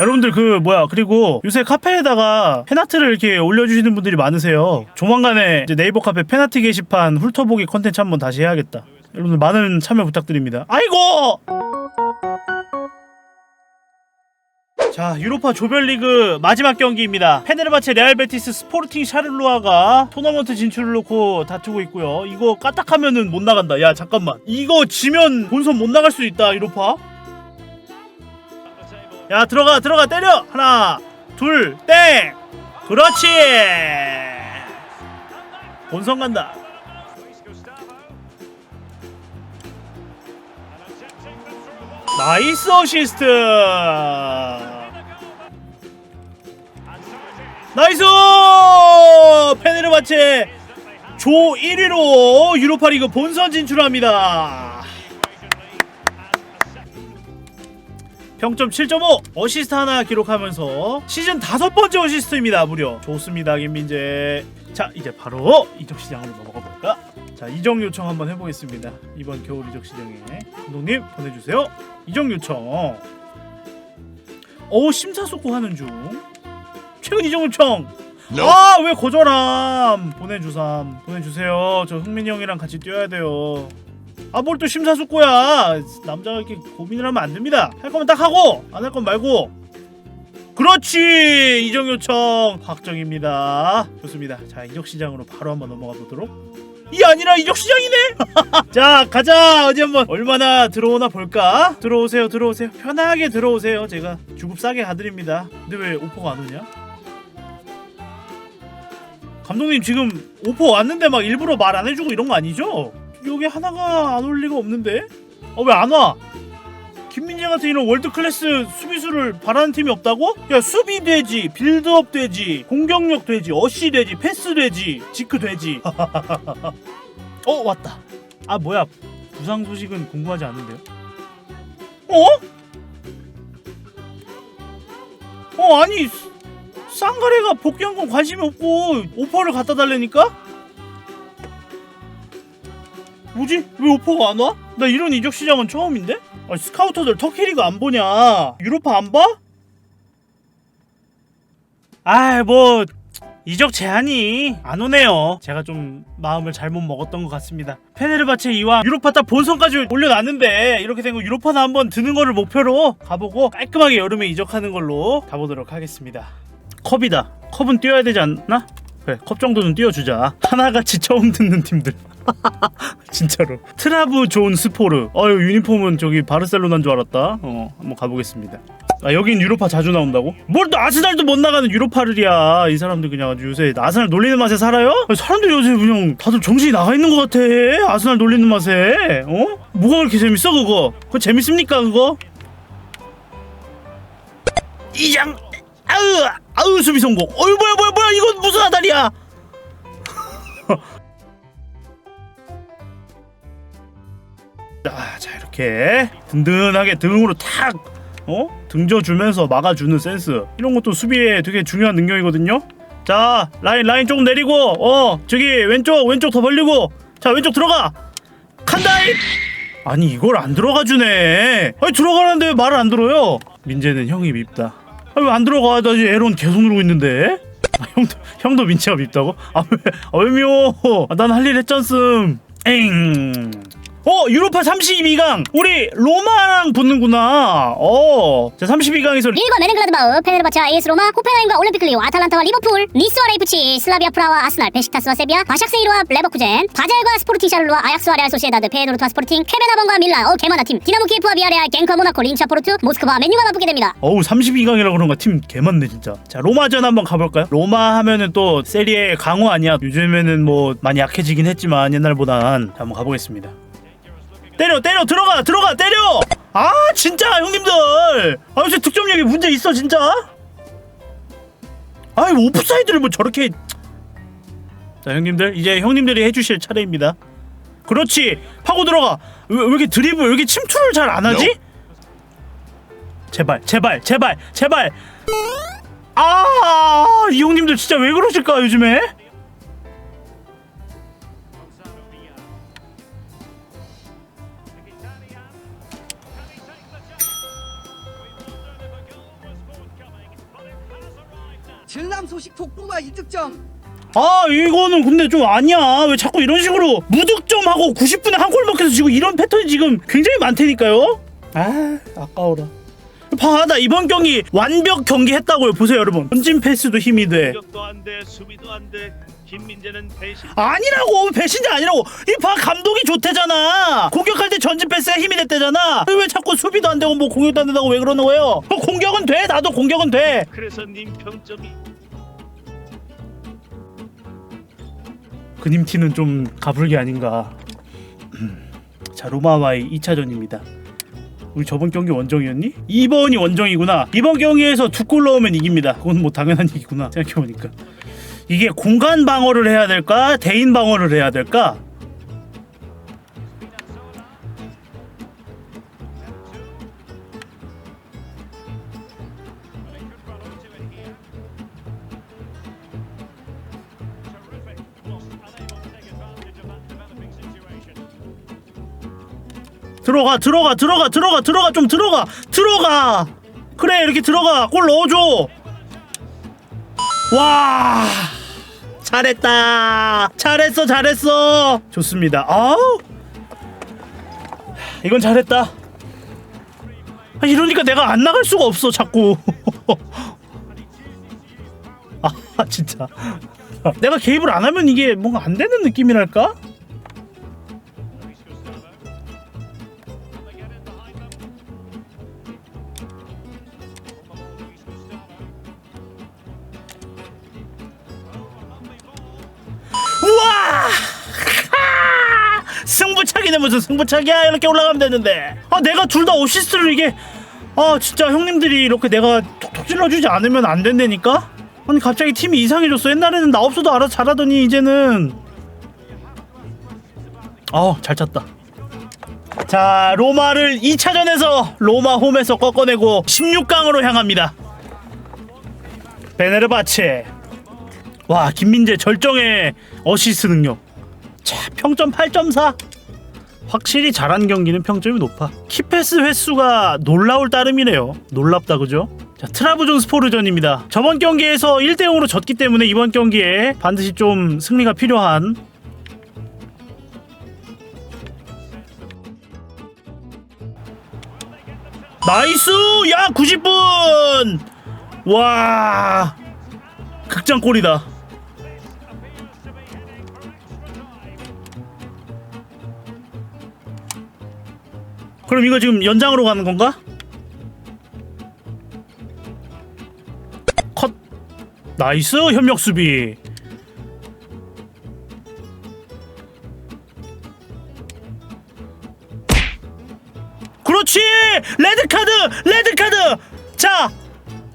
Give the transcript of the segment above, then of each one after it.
여러분들 그 뭐야 그리고 요새 카페에다가 팬아트를 이렇게 올려주시는 분들이 많으세요. 조만간에 이제 네이버 카페 팬아트 게시판 훑어보기 컨텐츠 한번 다시 해야겠다. 여러분들 많은 참여 부탁드립니다. 아이고! 자 유로파 조별리그 마지막 경기입니다. 페네르바체 레알 베티스 스포르팅 샤를로아가 토너먼트 진출을 놓고 다투고 있고요. 이거 까딱하면은 못 나간다. 야 잠깐만. 이거 지면 본선 못 나갈 수 있다 유로파. 야 들어가 들어가 때려! 하나 둘 땡! 그렇지! 본선 간다. 나이스 어시스트! 나이스! 페네르바체 조 1위로 유로파리그 본선 진출합니다 평점 7.5 어시스트 하나 기록하면서 시즌 다섯 번째 어시스트입니다 무려. 좋습니다 김민재. 자 이제 바로 이적 시장으로 넘어가 볼까? 자 이적 요청 한번 해보겠습니다. 이번 겨울 이적 시장에 감독님 보내주세요. 이적 요청. 어 심사숙고하는 중. 최근 이적 요청. 아왜 거절함? 보내주삼. 보내주세요. 저 흥민이 형이랑 같이 뛰어야 돼요 아 뭘 또 심사숙고야. 남자가 이렇게 고민을 하면 안 됩니다. 할 거면 딱 하고 안 할 건 말고. 그렇지 이정 요청 확정입니다. 좋습니다. 자 이적 시장으로 바로 한번 넘어가 보도록. 이 아니라 이적 시장이네! 자 가자! 어디 한번 얼마나 들어오나 볼까? 들어오세요 들어오세요. 편하게 들어오세요. 제가 주급 싸게 가드립니다. 근데 왜 오퍼가 안 오냐? 감독님 지금 오퍼 왔는데 막 일부러 말 안 해주고 이런 거 아니죠? 여기 하나가 안 올 리가 없는데? 어 왜 안 와? 김민재 같은 이런 월드 클래스 수비수를 바라는 팀이 없다고? 야 수비 되지, 빌드업 되지, 공격력 되지, 어시 되지, 패스 되지, 지크 되지. 어 왔다. 아 뭐야? 부상 소식은 궁금하지 않은데요? 어? 어 아니 쌍가레가 복귀한 건 관심이 없고 오퍼를 갖다 달래니까? 뭐지? 왜 오퍼가 안 와? 나 이런 이적 시장은 처음인데? 아, 스카우터들 터키리그 안 보냐? 유로파 안 봐? 아이 뭐 이적 제한이 안 오네요. 제가 좀 마음을 잘못 먹었던 것 같습니다. 페네르바체 이왕 유로파 딱 본선까지 올려놨는데 이렇게 된 거 유로파나 한번 드는 거를 목표로 가보고 깔끔하게 여름에 이적하는 걸로 가보도록 하겠습니다. 컵이다. 컵은 뛰어야 되지 않나? 그래 컵 정도는 뛰어주자. 하나같이 처음 듣는 팀들. 진짜로. 트라브 존 스포르. 어유 유니폼은 저기 바르셀로나인 줄 알았다. 어 한번 가보겠습니다. 아 여긴 유로파 자주 나온다고? 뭘 또 아스날도 못 나가는 유로파를이야 이 사람들 그냥 아주 요새 아스날 놀리는 맛에 살아요? 아니, 사람들이 요새 그냥 다들 정신이 나가 있는 것 같아 아스날 놀리는 맛에 어? 뭐가 그렇게 재밌어 그거? 그거 재밌습니까 그거? 이장 아으 아으 수비 성공 어이 뭐야 뭐야 뭐야 이건 무슨 아다리야 자, 자 이렇게 든든하게 등으로 탁 어? 등져주면서 막아주는 센스. 이런 것도 수비에 되게 중요한 능력이거든요. 자 라인 라인 조금 내리고 어 저기 왼쪽 왼쪽 더 벌리고 자 왼쪽 들어가! 칸다이 아니 이걸 안 들어가 주네. 아니 들어가는데 왜 말을 안 들어요. 민재는 형이 밉다. 아, 왜 안 들어가 나 지금 에론 계속 누르고 있는데? 아, 형도 형도 민재가 밉다고? 아왜왜 미워? 아, 난할 일 했잖음. 엥 어 유로파 32강. 우리 로마랑 붙는구나. 어자 32강에서 릴과 메넨글라드바흐, 페네르바체와 AS 로마, 호펜하임과 올림픽 리오, 아탈란타와 리버풀, 니스와 레이프치, 슬라비아 프라와 아스날, 베시타스와 세비야, 바샥세이르와 레버쿠젠, 바젤과 스포르팅 샤를로와 아약스와 레알 소시에다드, 페에노르트와 스포르팅, 케베나번과 밀란, 어 개많아 팀, 디나모 키예프와 비아레알, 갱커 모나코, 린차 포르투, 모스크바와 맨유가 맞붙게 됩니다. 어우 32강이라 그런가 팀 개많네 진짜. 자 로마전 한번 가볼까요? 로마 하면은 또 세리에 강호 아니야? 요즘에는 뭐 많이 약해지긴 했지만 옛날보단. 자, 한번 가보겠습니다 때려 때려 들어가 들어가 때려! 아 진짜 형님들! 아 요새 득점력에 문제 있어 진짜? 아이 뭐 오프사이드를 뭐 저렇게 자 형님들 이제 형님들이 해주실 차례입니다. 그렇지! 파고 들어가! 왜, 왜 이렇게 드리블 왜 이렇게 침투를 잘 안 하지? 제발 제발 제발 제발! 아 이 형님들 진짜 왜 그러실까 요즘에 전남 소식 톡구가 이득점. 아 이거는 근데 좀 아니야. 왜 자꾸 이런 식으로 무득점하고 90분에 한 골 먹혀서 지금 이런 패턴이 지금 굉장히 많다니까요? 아 아까워라. 봐 나 이번 경기 완벽 경기 했다고요. 보세요 여러분. 전진 패스도 힘이 돼. 공격도 안 돼, 수비도 안 돼. 김민재는 배신. 아니라고! 배신자 아니라고! 이 봐 감독이 좋대잖아! 공격할 때 전진 패스가 힘이 됐대잖아! 왜 자꾸 수비도 안 되고 뭐 공격도 안 된다고 왜 그러는 거예요? 어, 공격은 돼 나도 공격은 돼! 그래서 님 평점이 그님 티는 좀 가불기 아닌가. 음. 자 로마와의 2차전입니다. 우리 저번 경기 원정이었니? 2번이 원정이구나. 이번 경기에서 두 골 넣으면 이깁니다. 그건 뭐 당연한 얘기구나 생각해보니까. 이게 공간 방어를 해야 될까? 대인 방어를 해야 될까? 들어가 들어가 들어가 들어가 들어가 좀 들어가 들어가. 그래 이렇게 들어가. 골 넣어줘. 와 잘했다. 잘했어 잘했어. 좋습니다. 아우 이건 잘했다. 아, 이러니까 내가 안 나갈 수가 없어 자꾸. 아 진짜. 내가 개입을 안 하면 이게 뭔가 안 되는 느낌이랄까 승부차기는 무슨 승부차기야? 이렇게 올라가면 되는데. 아 내가 둘 다 어시스트를 이게 아 진짜 형님들이 이렇게 내가 톡톡 찔러주지 않으면 안 된다니까? 아니 갑자기 팀이 이상해졌어. 옛날에는 나 없어도 알아서 잘하더니 이제는. 아잘 찼다. 자 로마를 2차전에서 로마 홈에서 꺾어내고 16강으로 향합니다. 베네르바체. 와 김민재 절정의 어시스트 능력. 자 평점 8.4 확실히 잘한 경기는 평점이 높아. 키패스 횟수가 놀라울 따름이네요. 놀랍다 그죠? 자 트라브존 스포르전입니다. 저번 경기에서 1대 0으로 졌기 때문에 이번 경기에 반드시 좀 승리가 필요한 나이스! 야 90분! 와 극장골이다 그럼 이거 지금 연장으로 가는 건가? 컷. 나이스 협력 수비. 그렇지! 레드 카드! 레드 카드! 자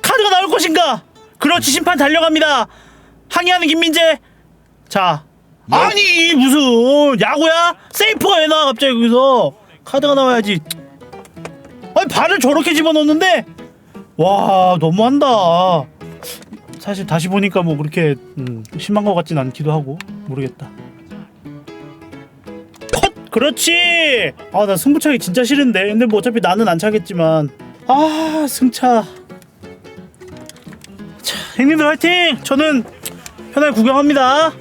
카드가 나올 것인가? 그렇지 심판 달려갑니다. 항의하는 김민재. 자 아니 무슨 야구야? 세이프가 왜 나와 갑자기 여기서 카드가 나와야지. 아니 발을 저렇게 집어넣는데? 와 너무한다. 사실 다시 보니까 뭐 그렇게 음, 심한 것 같진 않기도 하고 모르겠다. 컷! 그렇지! 아 나 승부차기 진짜 싫은데. 근데 뭐 어차피 나는 안 차겠지만. 아 승차. 자 형님들 화이팅! 저는 편하게 구경합니다.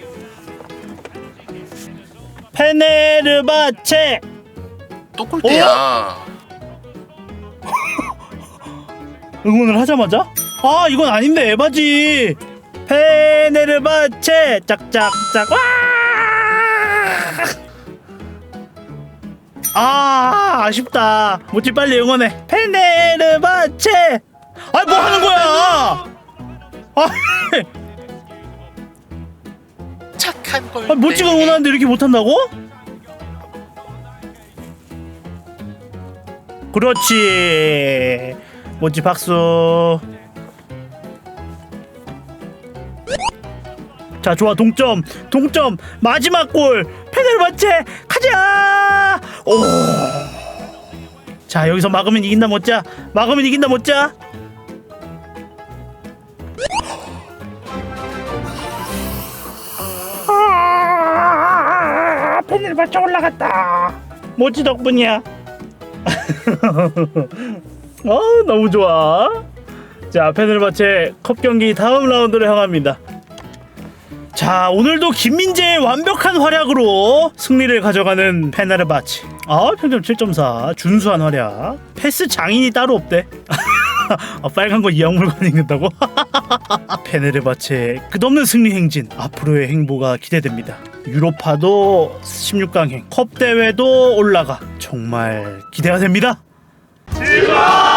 페네르바체 또 골대야. 응원을 하자마자? 아 이건 아닌데 에바지. 페네르바체 짝짝짝. 와! 아 아쉽다. 모찌 빨리 응원해. 페네르바체 아 뭐 하는 거야? 아, 착한 골대. 아 모찌가 응원하는데 이렇게 못한다고? 그렇지. 모찌 박수. 자 좋아. 동점. 동점. 마지막 골. 페널바체. 가자! 오 자 여기서 막으면 이긴다 못자? 막으면 이긴다 못자? 아, 페널바체 올라갔다. 모찌 덕분이야 어 너무 좋아 자 페네르바체 컵 경기 다음 라운드로 향합니다. 자 오늘도 김민재의 완벽한 활약으로 승리를 가져가는 페네르바체. 아 평점 7.4 준수한 활약. 패스 장인이 따로 없대. 아, 빨간 거 이양 물건 읽는다고? 페네르바체 끝없는 승리 행진 앞으로의 행보가 기대됩니다. 유로파도 16강행 컵 대회도 올라가 정말 기대가 됩니다. 제발